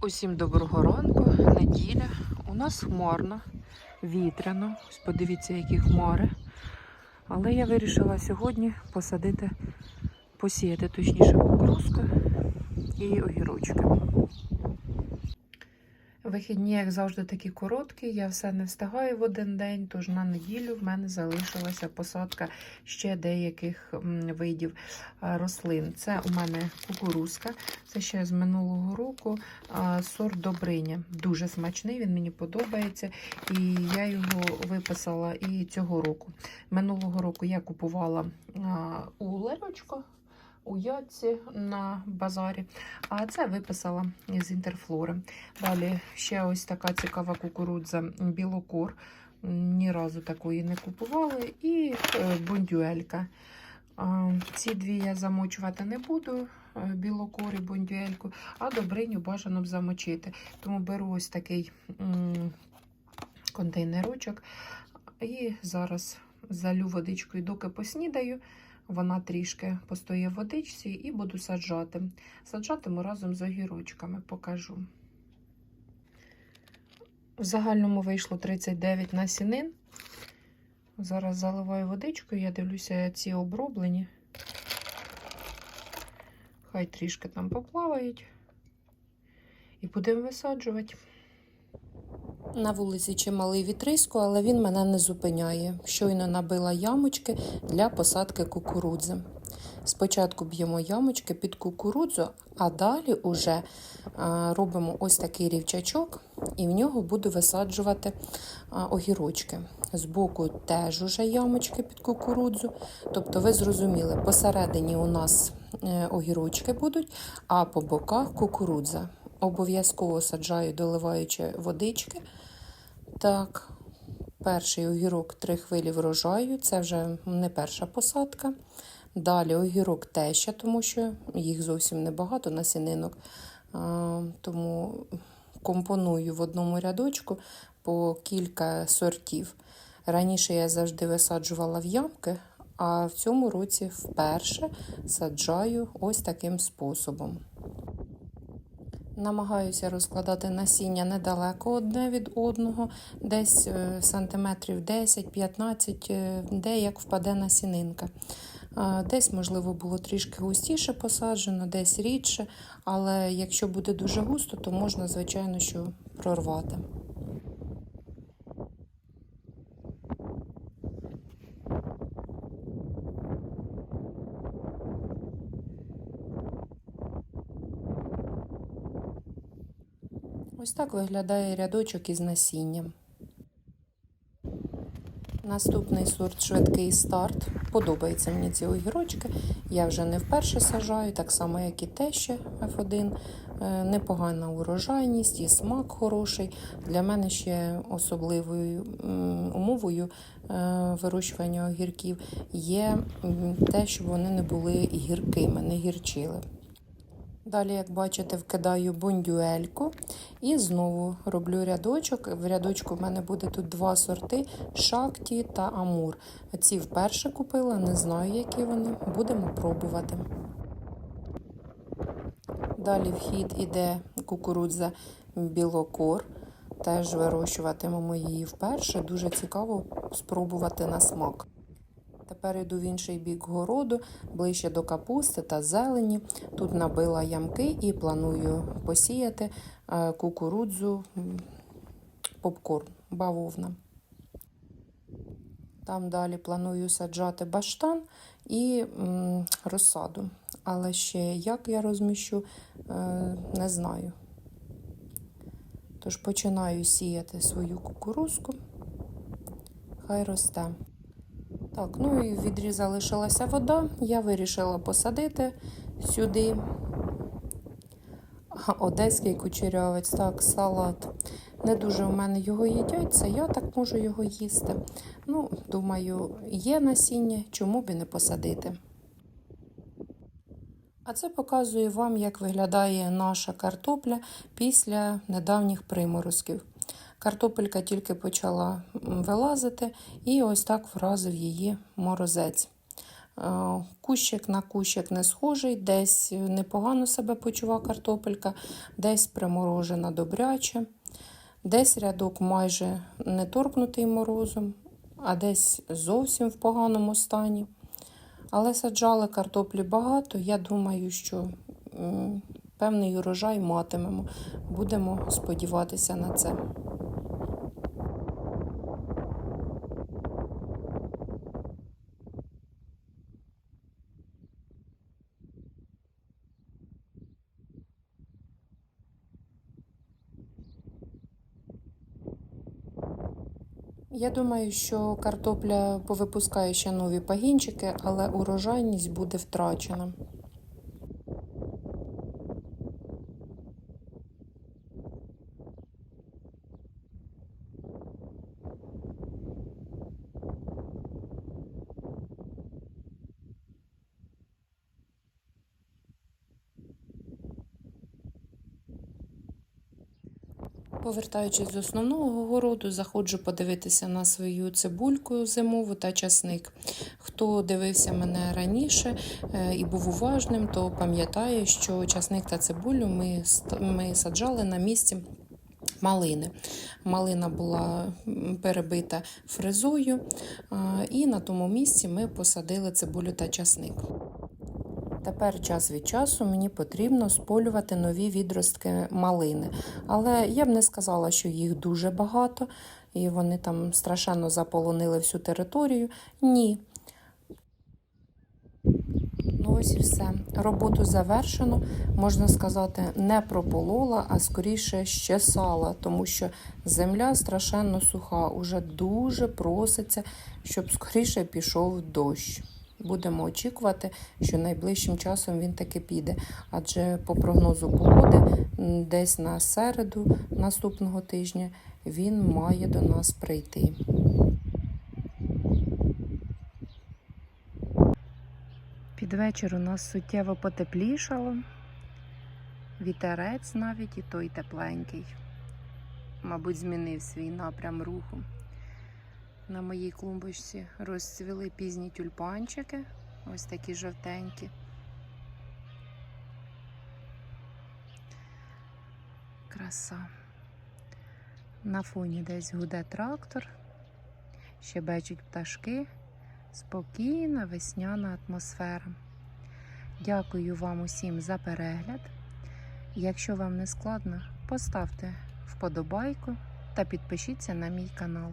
Усім доброго ранку, неділя. У нас хмарно, вітряно. Ось подивіться, які хмари. Але я вирішила сьогодні посадити, посіяти точніше кукурузку і огірочки. Вихідні, як завжди, такі короткі. Я все не встигаю в один день, тож на неділю в мене залишилася посадка ще деяких видів рослин. Це у мене кукурузка, це ще з минулого року а, сорт Добриня. Дуже смачний, він мені подобається. І я його виписала і цього року. Минулого року я купувала у Лерочко. У Йоці на базарі, а це виписала з інтерфлори. Далі ще ось така цікава кукурудза білокур. Ні разу такої не купували. І е, бондюелька. Ці дві я замочувати не буду, е, білокур і бондюельку, а добриню бажано б замочити. Тому беру ось такий контейнерочок і зараз залю водичкою, доки поснідаю. Вона трішки постоє в водичці і буду саджати. Саджатиму разом з огірочками, покажу. В загальному вийшло 39 насінин. Зараз заливаю водичкою, я дивлюся, ці оброблені. Хай трішки там поплавають. І будемо висаджувати. На вулиці чималий вітрисько, але він мене не зупиняє. Щойно набила ямочки для посадки кукурудзи. Спочатку б'ємо ямочки під кукурудзу, а далі уже робимо ось такий рівчачок, і в нього буду висаджувати а, огірочки. Збоку теж уже ямочки під кукурудзу. Тобто, ви зрозуміли, посередині у нас е, огірочки будуть, а по боках кукурудза. Обов'язково саджаю, доливаючи водички. Так, перший огірок три хвилі врожаю, це вже не перша посадка. Далі огірок теща, тому що їх зовсім небагато насінинок. Тому компоную в одному рядочку по кілька сортів. Раніше я завжди висаджувала в ямки, а в цьому році вперше саджаю ось таким способом. Намагаюся розкладати насіння недалеко одне від одного, десь е, сантиметрів 10-15, е, де як впаде насінинка. Е, Десь, можливо, було трішки густіше посаджено, десь рідше, але якщо буде дуже густо, то можна, звичайно, що прорвати. Ось так виглядає рядочок із насінням. Наступний сорт швидкий старт. Подобаються мені ці огірочки. Я вже не вперше сажаю, так само, як і те ще F1. Е, Непогана урожайність і смак хороший. Для мене ще особливою умовою е, вирощування огірків є те, щоб вони не були гіркими, не гірчили. Далі, як бачите, вкидаю бондюельку і знову роблю рядочок. В рядочку в мене буде тут два сорти шакті та амур. Ці вперше купила, не знаю, які вони. Будемо пробувати. Далі в хід іде кукурудза білокор. Теж вирощуватимемо її вперше. Дуже цікаво спробувати на смак. Тепер йду в інший бік городу, ближче до капусти та зелені. Тут набила ямки і планую посіяти е, кукурудзу, попкорн, бавовна. Там далі планую саджати баштан і розсаду. Але ще як я розміщу, е, не знаю. Тож починаю сіяти свою кукурузку. Хай росте. Так, ну і в відрі залишилася вода. Я вирішила посадити сюди одеський кучерявець, так, салат. Не дуже в мене його їдять, це я так можу його їсти. Ну, думаю, є насіння, чому б і не посадити. А це показує вам, як виглядає наша картопля після недавніх приморозків. Картопелька тільки почала вилазити, і ось так вразив її морозець. Е, Кущик на кущик не схожий, десь непогано себе почува картопелька, десь приморожена добряче, десь рядок майже не торкнутий морозом, а десь зовсім в поганому стані. Але саджали картоплі багато. Я думаю, що певний урожай матимемо. Будемо сподіватися на це. Я думаю, що картопля повипускає ще нові пагінчики, але урожайність буде втрачена. Повертаючись з основного городу, заходжу подивитися на свою цибульку зимову та часник. Хто дивився мене раніше е, і був уважним, то пам'ятає, що часник та цибулю ми, ми саджали на місці. Малини. Малина була перебита фрезою, і на тому місці ми посадили цибулю та часник. Тепер час від часу мені потрібно сполювати нові відростки малини. Але я б не сказала, що їх дуже багато, і вони там страшенно заполонили всю територію. Ні. Ну ось і все. Роботу завершено, можна сказати, не прополола, а скоріше щесала, тому що земля страшенно суха, уже дуже проситься, щоб скоріше пішов дощ. Будемо очікувати, що найближчим часом він таки піде. Адже по прогнозу погоди, десь на середу наступного тижня він має до нас прийти. Під вечір у нас суттєво потеплішало. Вітерець навіть і той тепленький. Мабуть, змінив свій напрям руху. На моїй клумбочці розцвіли пізні тюльпанчики, ось такі жовтенькі. Краса. На фоні десь гуде трактор, щебечуть пташки, спокійна весняна атмосфера. Дякую вам усім за перегляд. Якщо вам не складно, поставте вподобайку та підпишіться на мій канал.